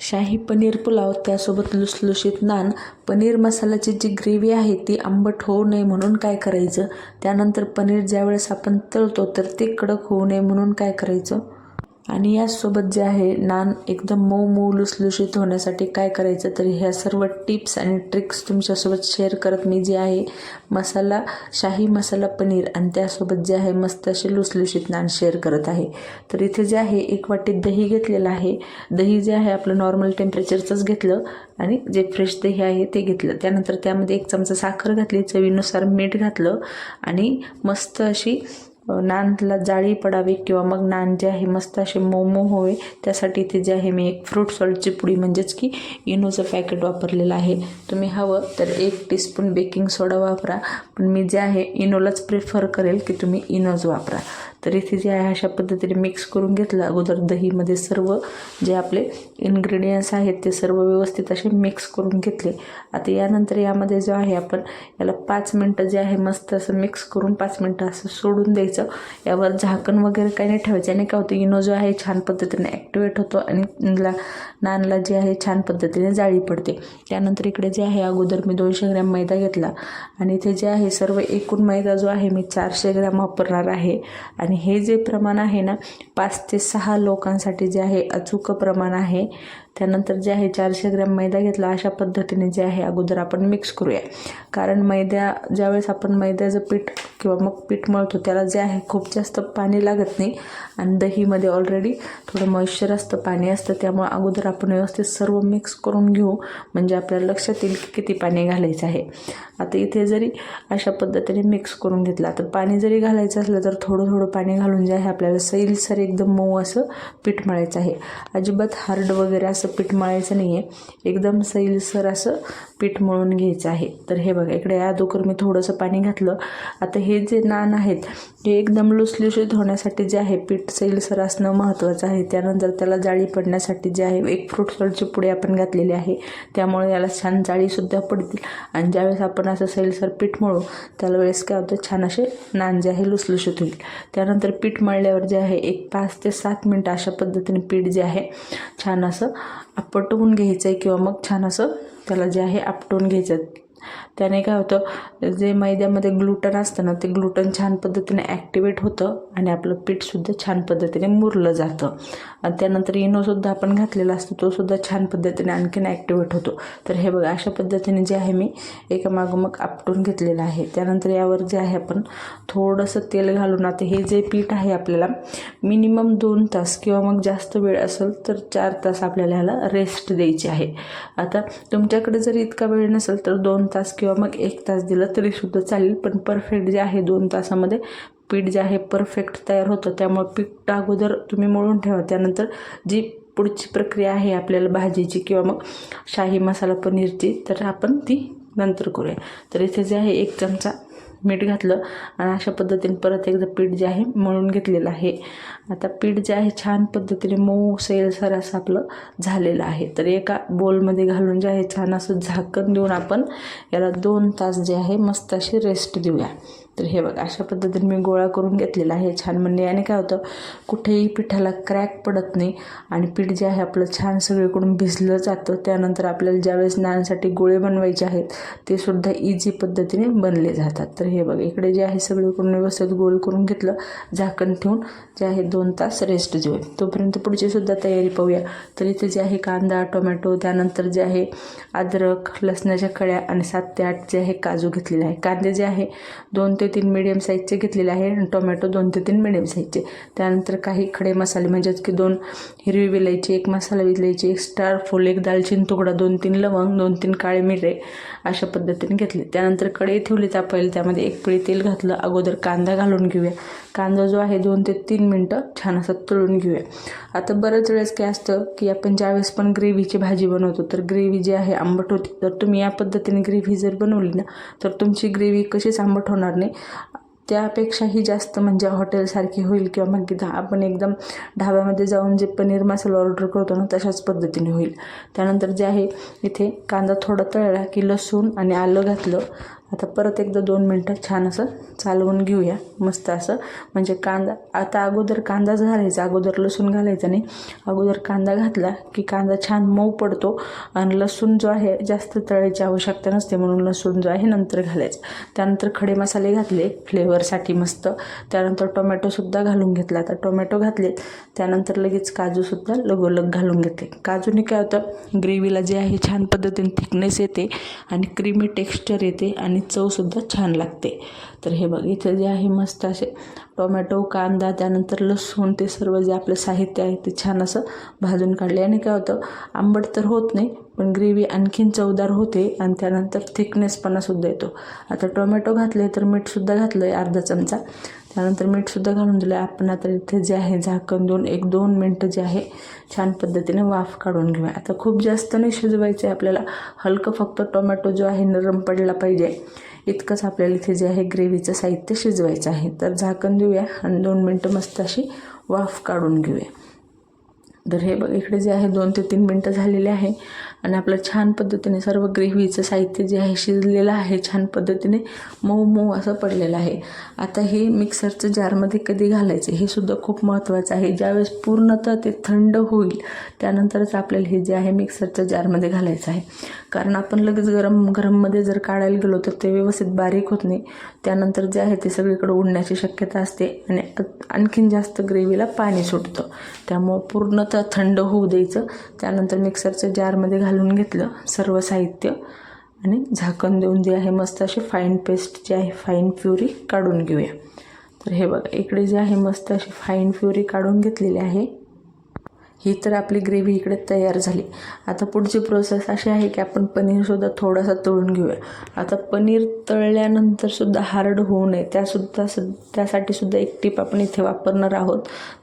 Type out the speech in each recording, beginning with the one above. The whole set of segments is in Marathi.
शाही पनीर पुलाव त्यासोबत लुसलुशीत नान पनीर मसाल्याची जी ग्रेव्ही आहे ती आंबट होऊ नये म्हणून काय करायचं? त्यानंतर पनीर ज्यावेळेस आपण तळतो तर ते कडक होऊ नये म्हणून काय करायचं? आणि याचसोबत जे आहे नान एकदम मऊ मऊ लुसलुशीत होण्यासाठी काय करायचं तर ह्या सर्व टिप्स आणि ट्रिक्स तुमच्यासोबत शेअर करत मी जे आहे मसाला शाही मसाला पनीर आणि त्यासोबत जे आहे मस्त असे लुसलुशीत नान शेअर करत आहे. तर इथे जे आहे एक वाटी दही घेतलेलं आहे. दही जे आहे आपलं नॉर्मल टेम्परेचरचंच घेतलं आणि जे फ्रेश दही आहे ते घेतलं. त्यानंतर त्यामध्ये एक चमचा साखर घातली चवीनुसार मीठ घातलं आणि मस्त अशी नानला जाळी पडावी किंवा मग नान जे आहे मस्त असे मोमो होवे त्यासाठी इथे जे आहे मी एक फ्रूट सॉल्टची पुडी म्हणजेच की इनोचं पॅकेट वापरलेलं आहे. तुम्ही हवं तर एक टीस्पून बेकिंग सोडा वापरा. पण मी जे आहे इनोलाच प्रिफर करेल की तुम्ही इनोज वापरा. तर इथे जे आहे अशा पद्धतीने मिक्स करून घेतलं अगोदर दहीमध्ये सर्व जे आपले इन्ग्रेडियंट्स आहेत ते सर्व व्यवस्थित असे मिक्स करून घेतले. आता यानंतर यामध्ये जो आहे आपण याला पाच मिनटं जे आहे मस्त असं मिक्स करून पाच मिनटं असं सोडून द्यायचं. यावर झाकण वगैरे काही नाही ठेवायचं. आणि काय होतं इनो जो आहे छान पद्धतीने ॲक्टिवेट होतो आणि ला नानला जे आहे छान पद्धतीने जाळी पडते. त्यानंतर इकडे जे आहे अगोदर मी दोनशे ग्रॅम मैदा घेतला. आणि इथे जे आहे सर्व एकूण मैदा जो आहे मी चारशे ग्रॅम वापरणार आहे. आणि हे जे प्रमाण आहे ना पाच ते सहा लोकांसाठी जे आहे अचूक प्रमाण आहे. त्यानंतर जे आहे चारशे ग्रॅम मैदा घेतला अशा पद्धतीने जे आहे अगोदर आपण मिक्स करूया. कारण मैद्या ज्यावेळेस आपण मैद्याचं पीठ किंवा मग पीठ मळतो त्याला जे आहे खूप जास्त पाणी लागत नाही. आणि दहीमध्ये ऑलरेडी थोडं मॉइश्चर असतं पाणी असतं त्यामुळे अगोदर आपण व्यवस्थित सर्व मिक्स करून घेऊ. म्हणजे आपल्याला लक्षात येईल की किती पाणी घालायचं आहे. आता इथे जरी अशा पद्धतीने मिक्स करून घेतला तर पाणी जरी घालायचं असलं तर थोडं थोडं पाणी घालून जे आहे आपल्याला सैलसर एकदम मऊ असं पीठ मळायचं आहे. अजिबात हार्ड वगैरे असं असं पीठ मळायचं नाही आहे एकदम सैलसर असं पीठ मळून घ्यायचं आहे. तर हे बघा इकडे अदोकर मी थोडंसं पाणी घातलं. आता हे जे नान आहेत हे एकदम लुसलुशीत होण्यासाठी जे आहे पीठ सैलसर असणं महत्त्वाचं आहे. त्यानंतर त्याला जाळी पडण्यासाठी जे आहे एक फ्रूट सॉल्टचे पुढे आपण घातलेली आहे. त्यामुळे याला छान जाळीसुद्धा पडतील. आणि ज्यावेळेस आपण असं सैलसर पीठ मळू त्याला वेळेस काय होतं छान असे नान जे आहे लुसलुशीत होईल. त्यानंतर पीठ मळल्यावर जे आहे एक पाच ते सात मिनटं अशा पद्धतीने पीठ जे आहे छान असं आपटवून घ्यायचं आहे किंवा मग छान असं त्याला जे आहे आपटवून घ्यायचं त्याने काय होतं जे मैद्यामध्ये ग्लुटन असतं ना ते ग्लुटन छान पद्धतीने ॲक्टिवेट होतं आणि आपलं पीठसुद्धा छान पद्धतीने मुरलं जातं. आणि त्यानंतर इनोसुद्धा आपण घातलेला असतो तोसुद्धा छान पद्धतीने आणखीन ॲक्टिवेट होतो. तर हे बघा अशा पद्धतीने जे आहे मी एका मग आपटून घेतलेलं आहे. त्यानंतर यावर जे आहे आपण थोडंसं तेल घालून आता हे जे पीठ आहे आपल्याला मिनिमम दोन तास किंवा मग जास्त वेळ असेल तर चार तास आपल्याला ह्याला रेस्ट द्यायची आहे. आता तुमच्याकडे जर इतका वेळ नसेल तर दोन तास किंवा मग एक तास दिलं तरीसुद्धा चालेल. पण परफेक्ट जे आहे दोन तासामध्ये पीठ जे आहे परफेक्ट तयार होतं. त्यामुळे पीठ अगोदर तुम्ही मळून ठेवा. त्यानंतर जी पुढची प्रक्रिया आहे आपल्याला भाजीची किंवा मग शाही मसाला पनीरची तर आपण ती नंतर करूया. तर इथे जे आहे एक चमचा मीठ घातलं आणि अशा पद्धतीने परत एकदा पीठ जे आहे मळून घेतलेलं आहे. आता पीठ जे आहे छान पद्धतीने मऊ सैलसर असं आपलं झालेलं आहे. तर एका बोलमध्ये घालून जे आहे छान असं झाकण देऊन आपण याला दोन तास जे आहे मस्त अशी रेस्ट देऊया. तर हे बघा अशा पद्धतीने मी गोळा करून घेतलेला आहे. छान म्हणजे याने काय होतं कुठेही पिठाला क्रॅक पडत नाही आणि पीठ जे आहे आपलं छान सगळीकडून भिजलं जातं. त्यानंतर आपल्याला ज्यावेळेस नानसाठी गोळे बनवायचे आहेत ते सुद्धा इझी पद्धतीने बनले जातात. तर हे बघा इकडे जे आहे सगळीकडून व्यवस्थित गोल करून घेतलं झाकण ठेवून जे आहे दोन तास रेस्ट देऊ तोपर्यंत पुढची सुद्धा तयारी पाहूया. तर इथे जे आहे कांदा टोमॅटो त्यानंतर जे आहे अद्रक लसणाच्या कळ्या आणि सात ते आठ जे आहे काजू घेतलेले आहे. कांदे जे आहे दोन ते तीन मिडियम साईजचे घेतलेले आहे आणि टोमॅटो दोन ते तीन मिडियम साईजचे त्यानंतर काही खडे मसाले म्हणजेच की दोन हिरवी विलायची एक मसाला विलायची एक स्टार फुल एक दालचिनी तुकडा दोन तीन लवंग दोन तीन काळे मिरे अशा पद्धतीने घेतले. त्यानंतर कढई ठेवली तापायला त्यामध्ये एक पिळी तेल घातलं अगोदर कांदा घालून घेऊया. कांदा जो आहे दोन ते तीन मिनटं छान असं तळून घेऊया. आता बऱ्याच वेळेस काय असतं की आपण ज्यावेळेस पण ग्रेव्हीची भाजी बनवतो तर ग्रेव्ही जी आहे आंबट होती. तर तुम्ही या पद्धतीने ग्रेव्ही जर बनवली ना तर तुमची ग्रेव्ही कशीच आंबट होणार नाही. त्यापेक्षाही जास्त म्हणजे हॉटेलसारखी होईल किंवा मग धा आपण एकदम ढाब्यामध्ये जाऊन जे पनीर मसाला ऑर्डर करतो ना तशाच पद्धतीने होईल. त्यानंतर जे आहे इथे कांदा थोडा तळला की लसूण आणि आलं घातलं. आता परत एकदा दोन मिनटं छान असं चालवून घेऊया मस्त असं. म्हणजे कांदा आता अगोदर कांदाच घालायचा अगोदर लसूण घालायचा नाही. अगोदर कांदा घातला की कांदा छान मऊ पडतो आणि लसूण जो आहे जास्त तळायची आवश्यकता नसते म्हणून लसूण जो आहे नंतर घालायचं. त्यानंतर खडे मसाले घातले फ्लेवरसाठी मस्त. त्यानंतर टोमॅटोसुद्धा घालून घेतला. आता टोमॅटो घातले त्यानंतर लगेच काजूसुद्धा लगोलग घालून घेतले. काजूने काय होतं ग्रेव्हीला जे आहे छान पद्धतीने थिकनेस येते आणि क्रीमी टेक्स्चर येते आणि चवसुद्धा छान लागते. तर हे बघ इथे जे आहे मस्त असे टोमॅटो कांदा त्यानंतर लसूण ते सर्व जे आपलं साहित्य आहे ते छान असं भाजून काढले. आणि काय होतं आंबट तर होत नाही पण ग्रेव्ही आणखीन चवदार होते आणि त्यानंतर थिकनेसपणासुद्धा येतो आता टोमॅटो घातले तर मीठसुद्धा घातलं आहे अर्धा चमचा. त्यानंतर मीठसुद्धा घालून दिलं. आहे आपण आता इथे जे आहे झाकण देऊन एक दोन मिनटं जे आहे छान पद्धतीने वाफ काढून घेऊया. आता खूप जास्त नाही शिजवायचं आहे आपल्याला. हलकं फक्त टोमॅटो जो आहे नरम पडला पाहिजे. इतकंच आपल्याला इथे जे आहे ग्रेव्हीचं साहित्य शिजवायचं आहे. तर झाकण देऊया आणि दोन मिनटं मस्त अशी वाफ काढून घेऊया. तर हे बघ इकडे जे आहे दोन ते तीन मिनटं झालेले आहे. आणि आपलं छान पद्धतीने सर्व ग्रेव्हीचं साहित्य जे आहे शिजलेलं आहे छान पद्धतीने मऊ मऊ असं पडलेलं आहे. आता हे मिक्सरचं जारमध्ये कधी घालायचं हे सुद्धा खूप महत्त्वाचं आहे. ज्यावेळेस पूर्णतः ते थंड होईल त्यानंतरच आपल्याला हे जे आहे मिक्सरच्या जारमध्ये घालायचं आहे. कारण आपण लगेच गरम गरममध्ये जर काढायला गेलो तर ते व्यवस्थित बारीक होत नाही. त्यानंतर जे आहे ते सगळीकडे उडण्याची शक्यता असते आणि आणखीन जास्त ग्रेव्हीला पाणी सुटतं. त्यामुळं पूर्णतः थंड होऊ द्यायचं. त्यानंतर मिक्सरचं जारमध्ये घालून घेतलं सर्व साहित्य आणि झाकण देऊन जे आहे मस्त अशी फाईन पेस्ट जी आहे फाईन प्युरी काढून घेऊया. तर हे बघा इकडे जे आहे मस्त अशी फाईन प्युरी काढून घेतलेली आहे. ही तर आपली ग्रेव्ही इकडे तयार झाली. आता पुढची प्रोसेस अशी आहे की आपण पनीरसुद्धा थोडासा तळून घेऊया. आता पनीर तळल्यानंतर सुद्धा हार्ड होऊ नये. त्यासुद्धा स त्यासाठी सुद्धा एक टीप आपण इथे वापरणार आहोत.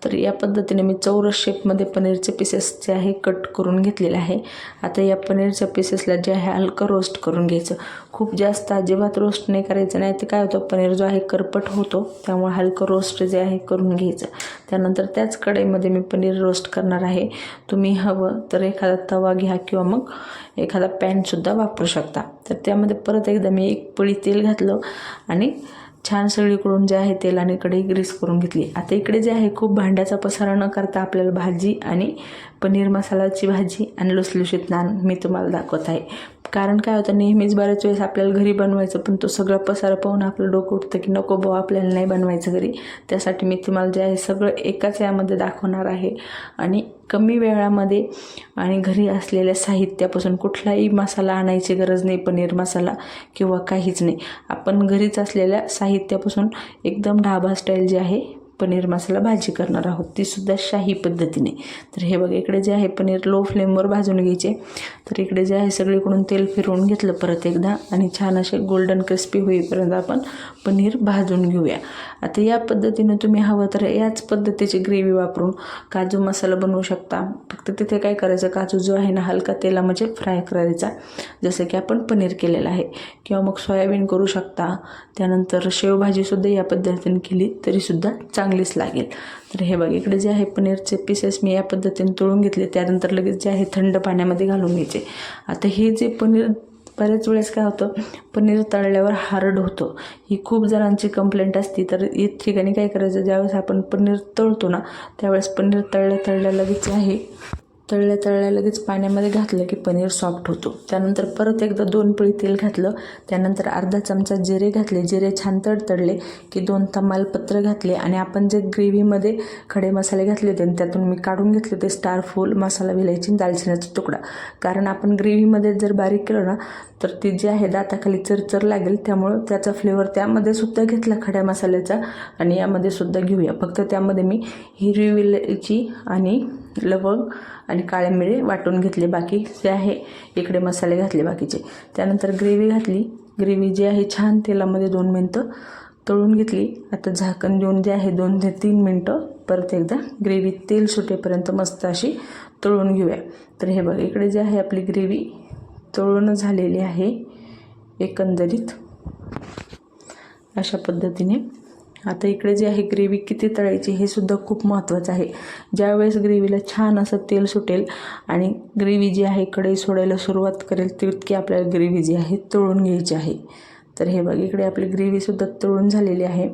तर या पद्धतीने मी चौरस शेपमध्ये पनीरचे पीसेस जे आहे कट करून घेतलेले आहे. आता या पनीरच्या पीसेसला जे आहे हलकं रोस्ट करून घ्यायचं. खूप जास्त अजिबात रोस्ट नाही करायचं. नाही तर काय होतं पनीर जो आहे करपट होतो. त्यामुळे हलकं रोस्ट जे आहे करून घ्यायचं. त्यानंतर त्याच कढईमध्ये मी पनीर रोस्ट करणार आहे. तुम्ही हवं तर एखादा तवा घ्या किंवा मग एखादा पॅनसुद्धा वापरू शकता. तर त्यामध्ये परत एकदा मी एक पळी तेल घातलं आणि छान सगळीकडून जे आहे तेलाने कढई ग्रीस करून घेतली. आता इकडे जे आहे खूप भांड्याचा पसारा न करता आपल्याला भाजी आणि पनीर मसाल्याची भाजी आणि लुसलुशीत नान मी तुम्हाला दाखवत आहे. कारण काय होतं नेहमीच बऱ्याच वेळेस आपल्याला घरी बनवायचं पण तो सगळा पसारा पाहून आपलं डोकं उठतं की नको भाऊ आपल्याला नाही बनवायचं घरी. त्यासाठी मी तुम्हाला जे आहे सगळं एकाच यामध्ये दाखवणार आहे. आणि कमी वेळामध्ये आणि घरी असलेल्या साहित्यापासून कुठलाही मसाला आणायची गरज नाही पनीर मसाला किंवा काहीच नाही. आपण घरीच असलेल्या साहित्यापासून एकदम ढाबा स्टाईल जे आहे पनीर मसाला भाजी करणार आहोत. तीसुद्धा शाही पद्धतीने. तर हे बघा इकडे जे आहे पनीर लो फ्लेमवर भाजून घ्यायचे. तर इकडे जे आहे सगळीकडून तेल फिरवून घेतलं परत एकदा आणि छान असे गोल्डन क्रिस्पी होईपर्यंत आपण पनीर भाजून घेऊया. आता या पद्धतीने तुम्ही हवं तर याच पद्धतीची ग्रेव्ही वापरून काजू मसाला बनवू शकता. फक्त तिथे काय करायचं काजू जो आहे ना हलका तेलामध्ये फ्राय करायचा. जसं की आपण पनीर केलेलं आहे. किंवा मग सोयाबीन करू शकता. त्यानंतर शेवभाजीसुद्धा या पद्धतीने केली तरीसुद्धा चांगली चांगलीच लागेल. तर हे बघ इकडे जे आहे पनीरचे पीसेस मी या पद्धतीने तळून घेतले त्यानंतर लगेच जे आहे थंड पाण्यामध्ये घालून घ्यायचे. आता हे जे पनीर बऱ्याच वेळेस काय होतं पनीर तळल्यावर हार्ड होतं. ही खूप जणांची कंप्लेंट असती तर या ठिकाणी काय करायचं ज्यावेळेस आपण पनीर तळतो ना त्यावेळेस पनीर तळल्या तळल्या लगेच आहे तळल्या तळल्या लगेच पाण्यामध्ये घातलं की पनीर सॉफ्ट होतो. त्यानंतर परत एकदा दोन पळी तेल घातलं. त्यानंतर अर्धा चमचा जिरे घातले. जिरे छान तडतडले की दोन तमालपत्र घातले आणि आपण जे ग्रेव्हीमध्ये खडे मसाले घातले होते त्यातून मी काढून घेतले ते स्टार फूल मसाला विलायची दालचिन्याचा तुकडा. कारण आपण ग्रेव्हीमध्ये जर बारीक केलं ना तर ती जी आहे दाताखाली चरचर लागेल. त्यामुळं त्याचा फ्लेवर त्यामध्ये सुद्धा घेतला खड्या मसाल्याचा आणि यामध्ये सुद्धा घेऊया. फक्त त्यामध्ये मी हिरवी विलायची आणि लवंग आणि काळे मिळे वाटून घेतले बाकी. जे आहे. इकडे मसाले घातले बाकीचे. त्यानंतर ग्रेव्ही घातली. ग्रेव्ही जी आहे छान तेलामध्ये दोन मिनटं तळून घेतली. आता झाकण देऊन जे आहे दोन ते तीन मिनटं परत एकदा ग्रेव्ही तेल सुटेपर्यंत मस्त अशी तळून घेऊया. तर हे बघा इकडे जे आहे आपली ग्रेव्ही तळून झालेली आहे. एकंदरीत अशा पद्धतीने. आता इकडे जे आहे ग्रेव्ही किती तळायची हे सुद्धा खूप महत्त्वाचं आहे. ज्यावेळेस ग्रेव्हीला छान असं तेल सुटेल आणि ग्रेव्ही जी आहे कढई सोडायला सुरुवात करेल तितकी आपल्याला ग्रेव्ही जी आहे तळून घ्यायची आहे. तर हे बघ इकडे आपली ग्रेव्हीसुद्धा तळून झालेली आहे.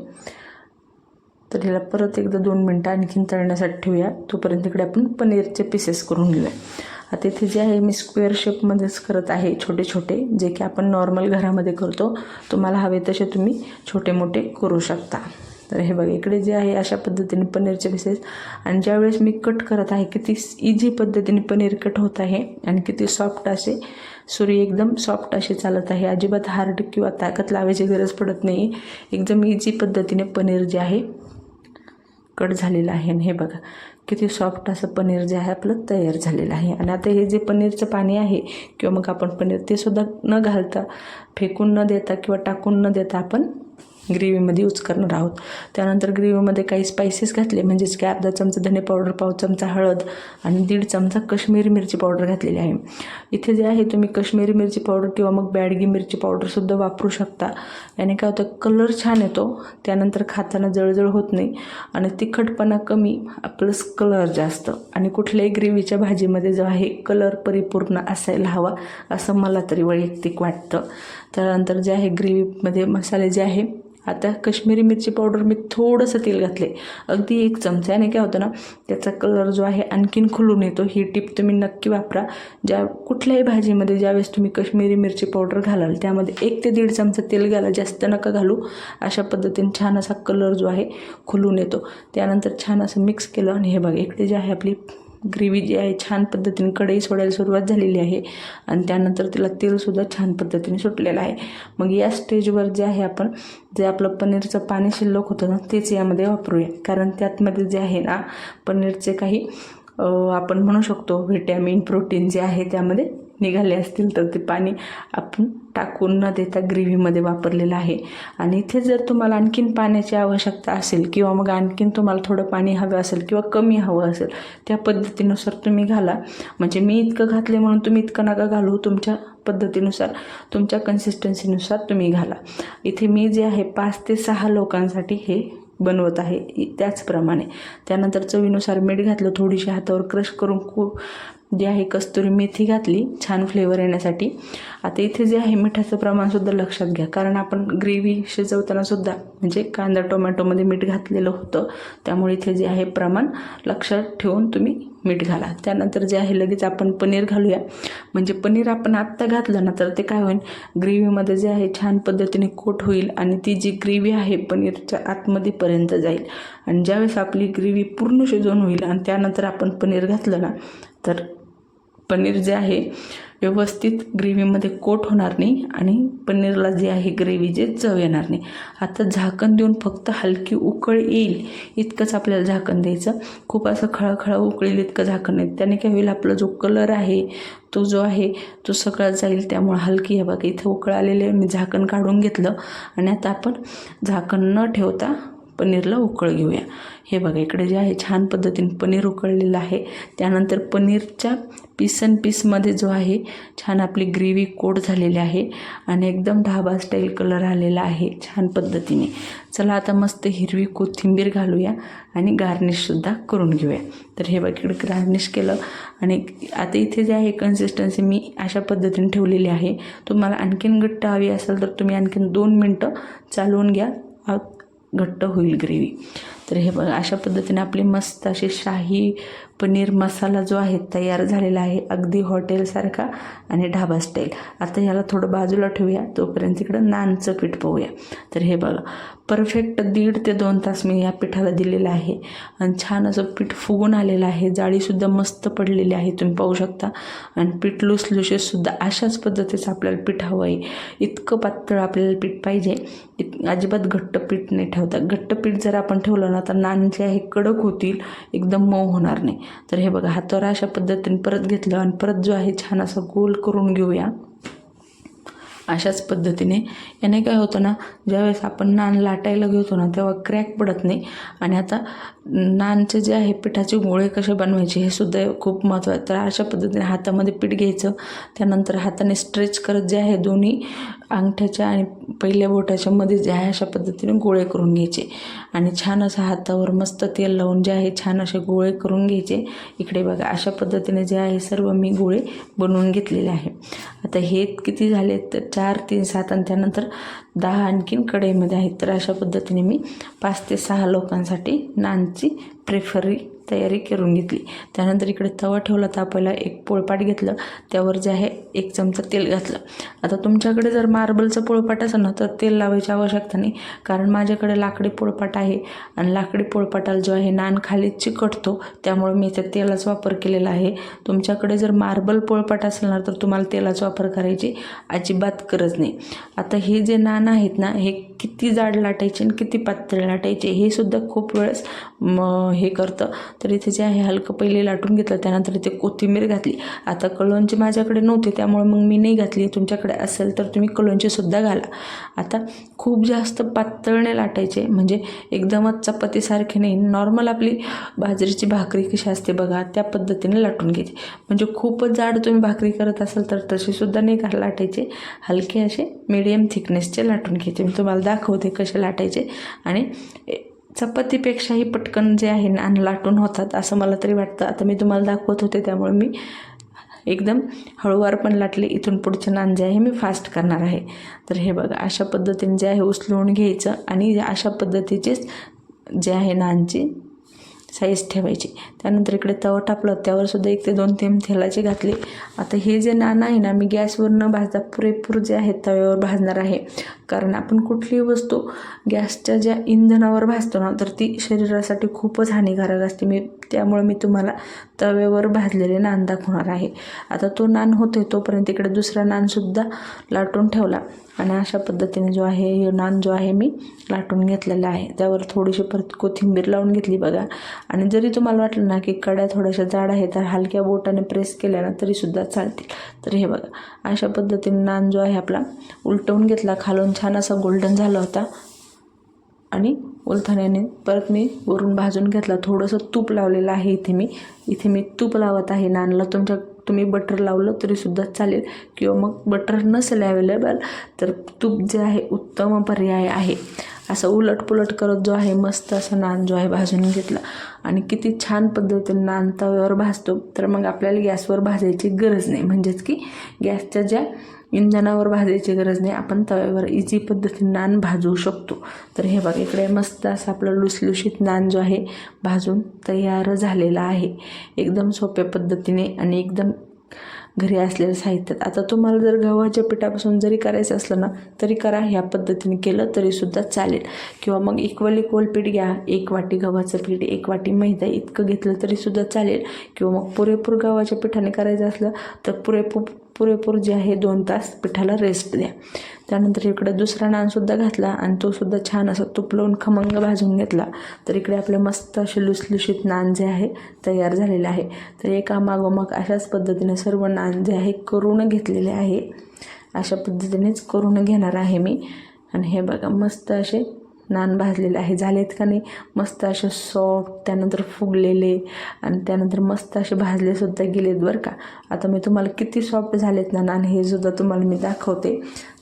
तर ह्याला परत एकदा दोन मिनटं आणखीन तळण्यासाठी ठेवूया. तोपर्यंत इकडे आपण पनीरचे पीसेस करून घेऊया. आता इथे जे आहे मी स्क्वेअर शेपमध्येच करत आहे छोटे छोटे जे की आपण नॉर्मल घरामध्ये करतो. तुम्हाला हवे तसे तुम्ही छोटे मोठे करू शकता. तर हे बघा इकडे जे आहे अशा पद्धतीने पनीरचे पीसेस आणि ज्यावेळेस मी कट करत आहे किती इझी पद्धतीने पनीर कट होत आहे आणि किती सॉफ्ट असे सुरी एकदम सॉफ्ट असे चालत आहे. अजिबात हार्ड किंवा ताकद लावायची गरज पडत नाही. एकदम इझी पद्धतीने पनीर जे आहे कट झालेलं आहे. आणि हे बघा किती सॉफ्ट असं पनीर जे आहे आपलं तयार झालेलं आहे. आणि आता हे जे पनीरचं पाणी आहे किंवा मग आपण पनीर ते सुद्धा न घालता फेकून न देता किंवा टाकून न देता आपण ग्रेव्हीमध्ये यूज करणार आहोत. त्यानंतर ग्रेव्हीमध्ये काही स्पायसेस घातले म्हणजेच की अर्धा चमचा धने पावडर पाव चमचा हळद आणि दीड चमचा कश्मीरी मिरची पावडर घातलेली आहे. इथे जे आहे तुम्ही कश्मीरी मिरची पावडर किंवा मग बॅडगी मिरची पावडरसुद्धा वापरू शकता. याने काय होतं कलर छान येतो. त्यानंतर खाताना जळजळ होत नाही आणि तिखटपणा कमी प्लस कलर जास्त. आणि कुठल्याही ग्रेव्हीच्या भाजीमध्ये जो आहे कलर परिपूर्ण असायला हवा असं मला तरी वैयक्तिक वाटतं. त्यानंतर जे आहे ग्रेव्हीमध्ये मसाले जे आहे आता कश्मीरी मिरची पावडर मी थोडंसं तेल घातले अगदी एक चमच्याने काय होतं ना त्याचा कलर जो आहे आणखीन खुलून येतो. ही टीप तुम्ही नक्की वापरा. ज्या कुठल्याही भाजीमध्ये ज्यावेळेस तुम्ही कश्मीरी मिरची पावडर घालाल त्यामध्ये एक ते दीड चमचा तेल घाला जास्त नका घालू. अशा पद्धतीने छान असा कलर जो आहे खुलून येतो. त्यानंतर छान असं मिक्स केलं आणि हे बघा इकडे जे आहे आपली ग्रेव्ही जी आहे छान पद्धतीने कढई सोडायला सुरुवात झालेली आहे. आणि त्यानंतर तिला तेलसुद्धा छान पद्धतीने सुटलेलं आहे. मग या स्टेजवर जे आहे आपण जे आपलं पनीरचं पाणी शिल्लक होतं ना तेच यामध्ये वापरूया. कारण त्यातमध्ये जे आहे ना पनीरचे काही आपण म्हणू शकतो व्हिटॅमिन प्रोटीन जे आहे त्यामध्ये निघाले असतील तर ते पाणी आपण टाकून न देता ग्रेव्हीमध्ये वापरलेलं आहे. आणि इथे जर तुम्हाला आणखीन पाण्याची आवश्यकता असेल किंवा मग आणखीन तुम्हाला थोडं पाणी हवं असेल किंवा कमी हवं असेल त्या पद्धतीनुसार तुम्ही घाला. म्हणजे मी इतकं घातले म्हणून तुम्ही इतकं नका घालू तुमच्या पद्धतीनुसार तुमच्या कन्सिस्टन्सीनुसार तुम्ही घाला. इथे मी जे आहे पाच ते सहा लोकांसाठी हे बनवत आहे त्याचप्रमाणे. त्यानंतर चवीनुसार मीठ घातलं थोडीशी हातावर क्रश करून कू जी आहे कस्तुरी मेथी घातली छान फ्लेवर येण्यासाठी. आता इथे जे आहे मिठाचं प्रमाणसुद्धा लक्षात घ्या. कारण आपण ग्रेव्ही शिजवतानासुद्धा म्हणजे कांदा टोमॅटोमध्ये मीठ घातलेलं होतं. त्यामुळे इथे जे आहे प्रमाण लक्षात ठेवून तुम्ही मीठ घाला. त्यानंतर जे आहे लगेच आपण पनीर घालूया. म्हणजे पनीर आपण आत्ता घातलं ना तर ते काय होईल? ग्रेव्हीमध्ये जे आहे छान पद्धतीने कोट होईल आणि ती जी ग्रेव्ही आहे पनीरच्या आतमध्येपर्यंत जाईल. आणि ज्यावेळेस आपली ग्रेव्ही पूर्ण शिजवून होईल आणि त्यानंतर आपण पनीर घातलं ना तर पनीर जे आहे व्यवस्थित ग्रेव्हीमध्ये कोट होणार नाही आणि पनीरला जे आहे ग्रेव्ही जे चव येणार नाही. आता झाकण देऊन फक्त हलकी उकळ येईल इतकंच आपल्याला झाकण द्यायचं. खूप असं खळखळ उकळेल इतकं झाकण नाही. त्याने काय होईल आपला जो कलर आहे तो जो आहे तो सगळा जाईल. त्यामुळे हलकी हे बघा इथं उकळ आलेले मी झाकण काढून घेतलं आणि आता आपण झाकण न ठेवता पनीरला उकळ घेऊया. हे बघा इकडे जे आहे छान पद्धतीने पनीर उकळलेलं आहे. त्यानंतर पनीरच्या पीस अँड पीसमध्ये जो आहे छान आपली ग्रेव्ही कोट झालेली आहे आणि एकदम ढाबा स्टाईल कलर आलेला आहे छान पद्धतीने. चला आता मस्त हिरवी कोथिंबीर घालूया आणि गार्निशसुद्धा करून घेऊया. तर हे बघ गार्निश केलं आणि आता इथे जे आहे कन्सिस्टन्सी मी अशा पद्धतीने ठेवलेली आहे. तुम्हाला आणखीन घट्ट हवी असेल तर तुम्ही आणखीन दोन मिनटं चालवून घ्या घट्ट होईल ग्रेव्ही. तर हे बघा अशा पद्धतीने आपली मस्त अशी शाही पनीर मसाला जो आहे तयार झालेला आहे अगदी हॉटेलसारखा आणि ढाबा स्टाईल आता ह्याला थोडं बाजूला ठेवूया तोपर्यंत इकडं नानचं पीठ पाहूया. तर हे बघा परफेक्ट दीड ते दोन तास मी या पिठाला दिलेलं आहे. आणि छान असं पीठ फुगून आलेलं आहे जाळीसुद्धा मस्त पडलेली आहे तुम्ही पाहू शकता. आणि पीठ लुसलुशीतसुद्धा अशाच पद्धतीचं आपल्याला पीठ हवं आहे. इतकं पातळ आपल्याला पीठ पाहिजे. इत अजिबात घट्ट पीठ नाही ठेवता. घट्ट पीठ जर आपण ठेवलं ना तर नान जे आहे कडक होतील एकदम मऊ होणार नाही. तर हे बघा हातावर अशा पद्धतीने परत घेतलं आणि परत जो आहे छान असा गोल करून घेऊया. अशाच पद्धतीने. याने काय होतं ना ज्यावेळेस आपण नान लाटायला घेतो ना तेव्हा क्रॅक पडत नाही. आणि आता नानचे जे आहे पिठाचे गोळे कसे बनवायचे हे सुद्धा खूप महत्त्वाचं तर अशा पद्धतीने हातामध्ये पीठ घ्यायचं. त्यानंतर हाताने स्ट्रेच करत जे आहे दोन्ही अंगठ्याच्या आणि पहिल्या बोटाच्या मध्ये जे आहे अशा पद्धतीने गोळे करून घ्यायचे. आणि छान असं हातावर मस्त तेल लावून जे आहे छान असे गोळे करून घ्यायचे. इकडे बघा अशा पद्धतीने जे आहे सर्व मी गोळे बनवून घेतलेले आहे. आता हे किती झाले तर चार तीन सात आणि त्यानंतर दहा आणखीन कढईमध्ये आहेत. तर अशा पद्धतीने मी पाच ते सहा लोकांसाठी नानची प्रेफरी तयारी करून घेतली. त्यानंतर इकडे तवा ठेवला तापायला एक पोळपाट घेतलं. त्यावर जे आहे एक चमचा तेल घातलं. आता तुमच्याकडे जर मार्बलचं पोळपाट असेल ना तर तेल लावायची आवश्यकता नाही. कारण माझ्याकडे लाकडी पोळपाट आहे आणि लाकडी पोळपाटाला जो आहे नान खाली चिकटतो. त्यामुळे मी त्या तेलाचा वापर केलेला आहे. तुमच्याकडे जर मार्बल पोळपाट असेल ना तर तुम्हाला तेलाचा वापर करायची अजिबात गरज नाही. आता हे जे नान आहेत ना हे किती जाड लाटायचे आणि किती पातळ लाटायचे हे सुद्धा खूप वेळेस हे करतं. तर इथे जे आहे हलकं पहिले लाटून घेतलं त्यानंतर इथे कोथिंबीर घातली. आता कळोंची माझ्याकडे नव्हते त्यामुळे मग मी नाही घातली. तुमच्याकडे असेल तर तुम्ही कलोंचेसुद्धा घाला. आता खूप जास्त पातळने लाटायचे म्हणजे एकदमच चपातीसारखे नाही. नॉर्मल आपली बाजरीची भाकरी कशी असते बघा त्या पद्धतीने लाटून घ्यायची. म्हणजे खूपच जाड तुम्ही भाकरी करत असाल तर तशीसुद्धा नाही का लाटायचे. हलके असे मीडियम थिकनेसचे लाटून घ्यायचे. मी तुम्हाला दाखवते कसे लाटायचे. आणि ए- चपातीपेक्षाही पटकन जे आहे नान लाटून होतात असं मला तरी वाटतं. आता मी तुम्हाला दाखवत होते त्यामुळे मी एकदम हळूवार पण लाटले. इथून पुढचे नान जे आहे मी फास्ट करणार आहे. तर हे बघा अशा पद्धतीने जे आहे उचलून घ्यायचं आणि अशा पद्धतीचेच जे आहे नानची साईज ठेवायची. त्यानंतर इकडे तवा टाकलं त्यावरसुद्धा एक ते दोन थेंब तेलाचे घातले. आता हे जे नान आहे ना मी गॅसवर न भाजता पुरेपूर जे आहे तव्यावर भाजणार आहे. कारण आपण कुठलीही वस्तू गॅसच्या ज्या इंधनावर भाजतो ना तर ती शरीरासाठी खूपच हानिकारक असते. मी त्यामुळे मी तुम्हाला तव्यावर भाजलेले नान दाखवणार आहे. आता तो नान होतोय तोपर्यंत इकडे दुसरा नानसुद्धा लाटून ठेवला. आणि अशा पद्धतीने जो आहे हे नान जो आहे मी लाटून घेतलेला आहे. त्यावर थोडीशी परत कोथिंबीर लावून घेतली बघा. आणि जरी तुम्हाला वाटलं ना की कड्या थोड्याशा जाड आहे तर हलक्या बोटाने प्रेस केल्या ना तरीसुद्धा चालतील. तर हे बघा अशा पद्धतीने नान जो आहे आपला उलटवून घेतला खालून छान असा गोल्डन झाला होता. आणि उलथण्याने परत मी वरून भाजून घेतला. थोडंसं तूप लावलेलं आहे इथे मी. इथे मी तूप लावत आहे. नानला तुमच्या तुम्ही बटर लावलं तरीसुद्धा चालेल. किंवा मग बटर नसेल अवेलेबल तर तूप जे आहे उत्तम पर्याय आहे. असं उलटपुलट करत जो आहे मस्त असा नान जो आहे भाजून घेतला. आणि किती छान पद्धतीने नान तव्यावर भाजतो. तर मग आपल्याला गॅसवर भाजायची गरज नाही. म्हणजेच की गॅसच्या ज्या इंधनावर भाजायची गरज नाही. आपण तव्यावर इझी पद्धतीने नान भाजू शकतो. तर हे बघा इकडे मस्त असं आपलं लुसलुशीत नान जो आहे भाजून तयार झालेला आहे. एकदम सोप्या पद्धतीने आणि एकदम घरी असलेल्या साहित्यात. आता तुम्हाला जर गव्हाच्या पिठापासून जरी करायचं असलं ना तरी करा. ह्या पद्धतीने केलं तरीसुद्धा चालेल. किंवा मग इक्वली पीठ घ्या. एक वाटी गव्हाचं पीठ एक वाटी मैदा इतकं घेतलं तरीसुद्धा चालेल. किंवा मग पुरेपूर गव्हाच्या पिठाने करायचं असलं तर पुरेपूर पुरेपूर जे आहे दोन तास पिठाला रेस्ट द्या. त्यानंतर इकडे दुसरा नानसुद्धा घातला आणि तोसुद्धा छान असा तूप लावून खमंग भाजून घेतला. तर इकडे आपले मस्त असे लुसलुशीत नान जे आहे तयार झालेले आहे. तर एका मागोमाग अशाच पद्धतीने सर्व नान जे आहे करून घेतलेले आहे. अशा पद्धतीनेच करून घेणार आहे मी. आणि हे बघा मस्त असे नान भाजलेले आहे. झालेत का नाही? मस्त असे सॉफ्ट त्यानंतर फुगलेले आणि त्यानंतर मस्त असे भाजलेसुद्धा गेलेत बरं का. आता मी तुम्हाला किती सॉफ्ट झालेत ना नान हे सुद्धा तुम्हाला मी दाखवते.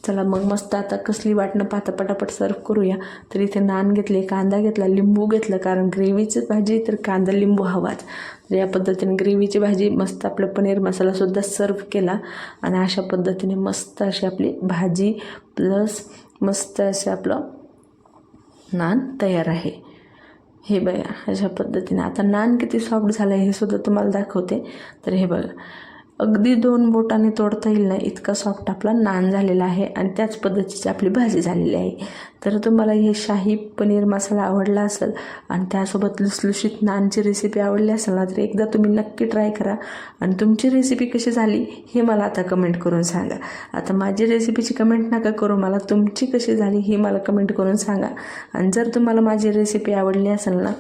चला मग मस्त आता कसली वाटणं पाहता पटापट सर्व करूया. तर इथे नान घेतले कांदा घेतला लिंबू घेतलं कारण ग्रेव्हीची भाजी तर कांदा लिंबू हवाच. तर या पद्धतीने ग्रेव्हीची भाजी मस्त आपलं पनीर मसालासुद्धा सर्व केला आणि अशा पद्धतीने मस्त अशी आपली भाजी प्लस मस्त असे आपलं नान तयार आहे. हे बघा अशा पद्धतीने. आता नान किती सॉफ्ट झालं आहे हे सुद्धा तुम्हाला दाखवते. तर हे बघा अगदी दोन बोटाने तोडता येईल ना इतका सॉफ्ट आपला नान झालेला आहे आणि त्याच पद्धतीची आपली भाजी झालेली आहे. तर तुम्हाला हे शाही पनीर मसाला आवडला असेल आणि त्यासोबत लुसलुशीत नानची रेसिपी आवडली असेल ना तर एकदा तुम्ही नक्की ट्राय करा. आणि तुमची रेसिपी कशी झाली हे मला आता कमेंट करून सांगा. आता माझी रेसिपीची कमेंट नका करू मला तुमची कशी झाली हे मला कमेंट करून सांगा. आणि जर तुम्हाला माझी रेसिपी आवडली असेल ना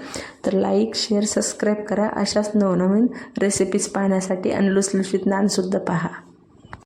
तर लाईक शेअर सबस्क्राईब करा. अशाच नवनवीन रेसिपीज पाहण्यासाठी आणि लुसलुशीत नानसुद्धा पहा.